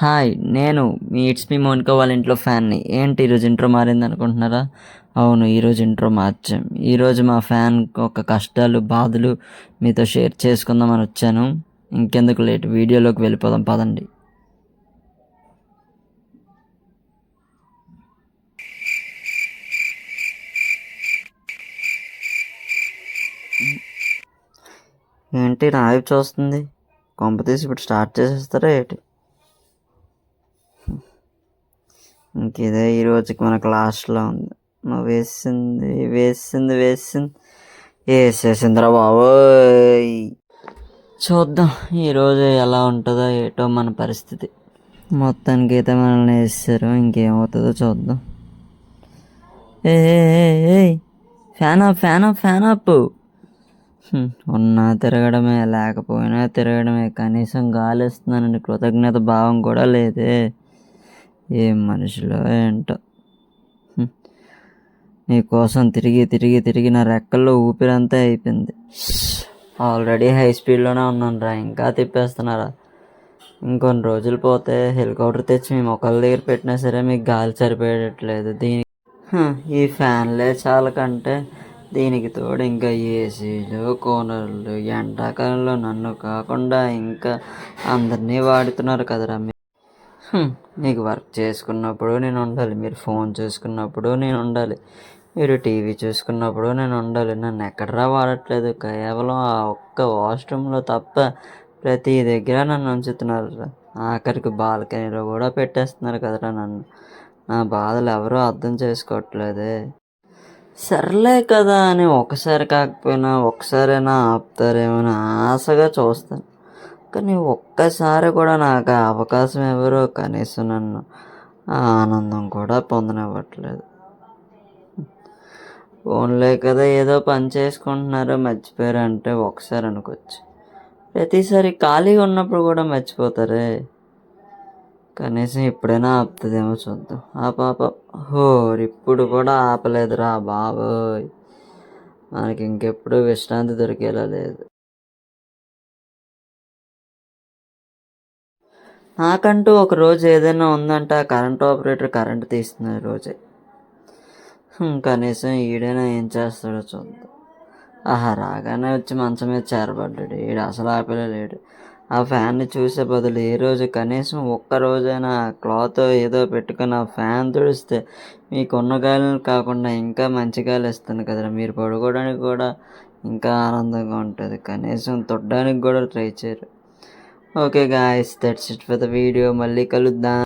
Hi నేను me it's me Monika వాళ్ళ ఇంట్లో ఫ్యాన్ని. ఏంటి ఈరోజు ఇంట్రో మారింది అనుకుంటున్నారా? అవును ఈరోజు ఇంట్రో మార్చాం. ఈరోజు మా ఫ్యాన్ ఒక కష్టాలు బాధలు మీతో షేర్ చేసుకుందామని వచ్చాను. ఇంకెందుకు లేట్ వీడియోలోకి వెళ్ళిపోదాం పదండి. ఏంటి నా చూస్తుంది? కొంప తీసి ఇప్పుడు స్టార్ట్ చేసేస్తారా ఏంటి? ఇంక ఇదే ఈ రోజుకి మనకు లాస్ట్లో ఉంది. నువ్వు వేసింది వేసింది వేసింది. వేసేసిందిరా బాబు చూద్దాం ఈరోజు ఎలా ఉంటుందో ఏటో మన పరిస్థితి. మొత్తానికి అయితే మనల్ని వేసారు. ఇంకేమవుతుందో చూద్దాం. ఏ fan off fan off fan up ఉన్నా తిరగడమే లేకపోయినా తిరగడమే. కనీసం గాలిస్తున్నానని కృతజ్ఞత భావం కూడా లేదే. ఏం మనుషులో ఏంటో? నీకోసం తిరిగి తిరిగి తిరిగి నా రెక్కల్లో ఊపిరంతా అయిపోయింది. ఆల్రెడీ హై స్పీడ్లోనే ఉన్నాను రా ఇంకా తిప్పేస్తున్నారా? ఇంకొన్ని రోజులు పోతే హెలికాప్టర్ తెచ్చి మీ మొక్కల దగ్గర పెట్టినా సరే మీకు గాలి సరిపోయేటట్లేదు. దీనికి ఈ ఫ్యాన్లే చాలకంటే దీనికి తోడు ఇంకా ఏసీలు కూలర్లు ఎండాకాలంలో నన్ను కాకుండా ఇంకా అందరినీ వాడుతున్నారు కదరా మీకు వర్క్ చేసుకున్నప్పుడు నేను ఉండాలి. మీరు ఫోన్ చూసుకున్నప్పుడు నేను ఉండాలి. మీరు టీవీ చూసుకున్నప్పుడు నేను ఉండాలి. నన్ను ఎక్కడరా వాడట్లేదు. కేవలం ఆ ఒక్క వాష్రూమ్లో తప్ప ప్రతి దగ్గర నన్ను ఉంచుతున్నారు. ఆఖరికి బాల్కనీలో కూడా పెట్టేస్తున్నారు కదరా నన్ను. నా బాధలు ఎవరూ అర్థం చేసుకోవట్లేదే. సర్లే కదా అని ఒకసారి కాకపోయినా ఒకసారైనా ఆపుతారేమో అని ఆశగా చూస్తాను. కానీ ఒక్కసారి కూడా నాకు ఆ అవకాశం ఎవరో కనీసం నన్ను ఆ ఆనందం కూడా పొందనివ్వట్లేదు. ఫోన్లే కదా ఏదో పని చేసుకుంటున్నారో మర్చిపోయారు అంటే ఒకసారి అనుకోవచ్చు. ప్రతిసారి ఖాళీగా ఉన్నప్పుడు కూడా మర్చిపోతారే. కనీసం ఇప్పుడైనా ఆపుతుందేమో చూద్దాం. ఆ పాప. హో ఇప్పుడు కూడా ఆపలేదురా బాబోయ్. మనకి ఇంకెప్పుడు విశ్రాంతి దొరికేలా లేదు. నాకంటూ ఒక రోజు ఏదైనా ఉందంటే ఆ కరెంట్ ఆపరేటర్ కరెంట్ తీస్తున్న రోజే. కనీసం ఈడైనా ఏం చేస్తాడో చూద్దాం. ఆహా రాగానే వచ్చి మంచం మీద చేరబడ్డాడు. ఈడు అసలు ఆపలేడు లేడు. ఆ ఫ్యాన్ని చూసే బదులు ఏ రోజు కనీసం ఒక్క రోజైనా ఆ క్లాత్ ఏదో పెట్టుకుని ఆ ఫ్యాన్ తుడిస్తే మీకున్న గాలిని కాకుండా ఇంకా మంచి గాలి ఇస్తుంది కదరా. మీరు పడుకోవడానికి కూడా ఇంకా ఆనందంగా ఉంటుంది. కనీసం తొట్టడానికి కూడా ట్రై చేయరు. Okay guys that's it for the video మళ్ళీ కలుద్దాం.